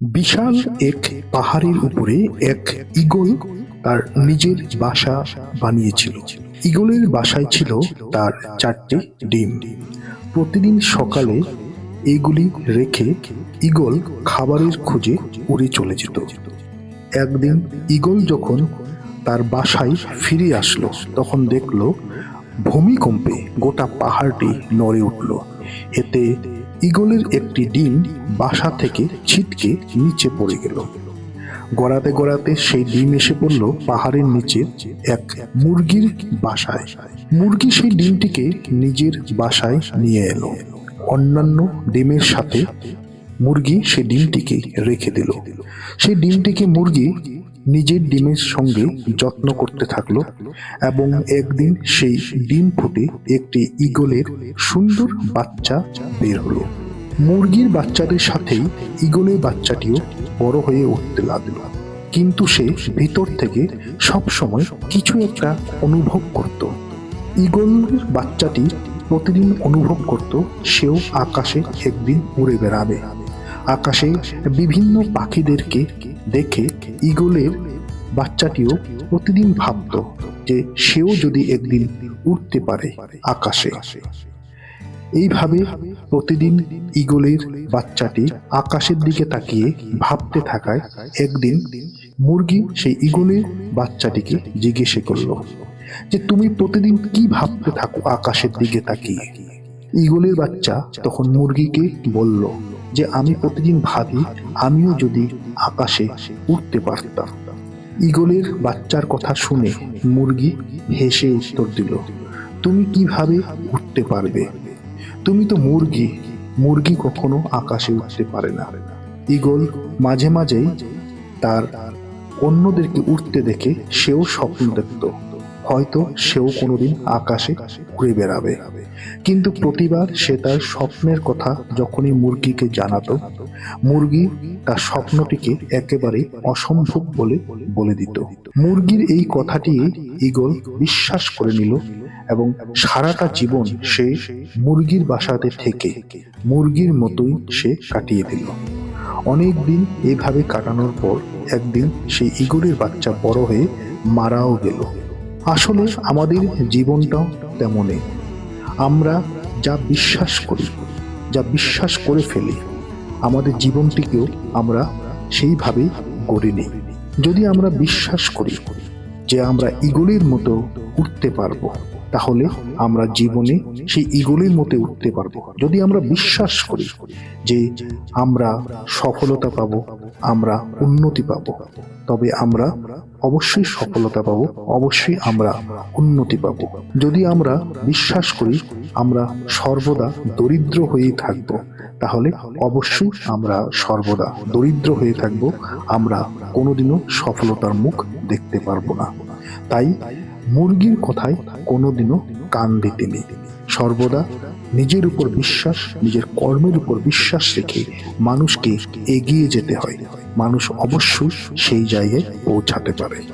বিশাল এক পাহাড়ের উপরে এক ঈগল তার নিজের বাসা বানিয়েছিল। ঈগলের বাসায় ছিল তার চারটি ডিম। প্রতিদিন সকালে এইগুলি রেখে ঈগল খাবারের খোঁজে উড়ে চলে যেত। একদিন ঈগল যখন তার বাসায় ফিরে আসলো, তখন দেখল ভূমিকম্পে গোটা পাহাড়টি নড়ে উঠল। এতে ঈগলের একটি ডিম বাসা থেকে ছিটকে নিচে পড়ে গেল। গড়াতে গড়াতে সেই ডিম এসে পড়ল পাহাড়ের নিচে এক মুরগির বাসায়। মুরগি সেই ডিমটিকে নিজের বাসায় নিয়ে এলো। অন্যান্য ডিমের সাথে মুরগি সেই ডিমটিকে রেখে দিল। সেই ডিমটিকে মুরগি নিজের ডিমের সঙ্গে যত্ন করতে থাকল এবং একদিন সেই ডিম ফুটে একটি ঈগলের সুন্দর বাচ্চা বের হলো। মুরগির বাচ্চাদের সাথেই ঈগলের বাচ্চাটিও বড় হয়ে উঠতে লাগল। কিন্তু সে ভিতর থেকে সব সময় কিছু একটা অনুভব করত। ঈগলের বাচ্চাটি প্রতিদিন অনুভব করত, সেও আকাশে একদিন উড়ে বেড়াবে। আকাশে বিভিন্ন পাখিদেরকে দেখে ঈগলের বাচ্চাটিও প্রতিদিন ভাবত যে সেও যদি একদিন উঠতে পারে আকাশে। এইভাবে প্রতিদিন ঈগলের বাচ্চাটি আকাশের দিকে তাকিয়ে ভাবতে থাকায় একদিন মুরগি সেই ঈগলের বাচ্চাটিকে জিজ্ঞেসে করল যে, তুমি প্রতিদিন কি ভাবতে থাকো আকাশের দিকে তাকিয়ে? ঈগলের বাচ্চা তখন মুরগিকে বলল যে আমি প্রতিদিন ভাবি, আমিও যদি আকাশে উঠতে পারতাম। ঈগলের বাচ্চার কথা শুনে মুরগি হেসে উত্তর দিল, তুমি কীভাবে উঠতে পারবে? তুমি তো মুরগি মুরগি কখনো আকাশে উঠতে পারে না। ঈগল মাঝে মাঝেই তার অন্যদেরকে উঠতে দেখে সেও স্বপ্ন দেখত। হয়তো সেও কোনোদিন আকাশে ঘুরে বেড়াবে। কিন্তু প্রতিবার সে তার স্বপ্নের কথা যখনই মুরগিকে জানাতো, মুরগি তার স্বপ্নটিকে একেবারে অসম্ভব বলে বলে দিত। মুরগির এই কথাটি ঈগল বিশ্বাস করে নিল এবং সারাটা জীবন সে মুরগির বাসাতে থেকে মুরগির মতোই সে কাটিয়ে দিল। অনেক দিন এভাবে কাটানোর পর একদিন সেই ঈগলের বাচ্চা বড় হয়ে মারাও গেল। আসলে আমাদের জীবনটাও তেমনই। আমরা যা বিশ্বাস করি, যা বিশ্বাস করে ফেলি, আমাদের জীবনটিকেও আমরা সেইভাবেই গড়ে নিই। যদি আমরা বিশ্বাস করি যে আমরা ইগলের মতো উঠতে পারব তাহলে আমরা জীবনে সেই ঈগলের মতো উঠতে পারব। যদি আমরা বিশ্বাস করি যে আমরা সফলতা পাব, আমরা উন্নতি পাব, তবে আমরা অবশ্যই সফলতা পাব, অবশ্যই আমরা উন্নতি পাব। যদি আমরা বিশ্বাস করি আমরা সর্বদা দরিদ্র হয়েই থাকব, তাহলে অবশ্যই আমরা সর্বদা দরিদ্র হয়ে থাকব, আমরা কোনোদিনও সফলতার মুখ দেখতে পারব না। তাই মুরগির কথায় কোনোদিনও কান দিতে নেই সর্বদা নিজের উপর বিশ্বাস, নিজের কর্মের উপর বিশ্বাস রেখে মানুষকে এগিয়ে যেতে হয়। মানুষ অবশ্যই সেই জায়গায় পৌঁছাতে পারে।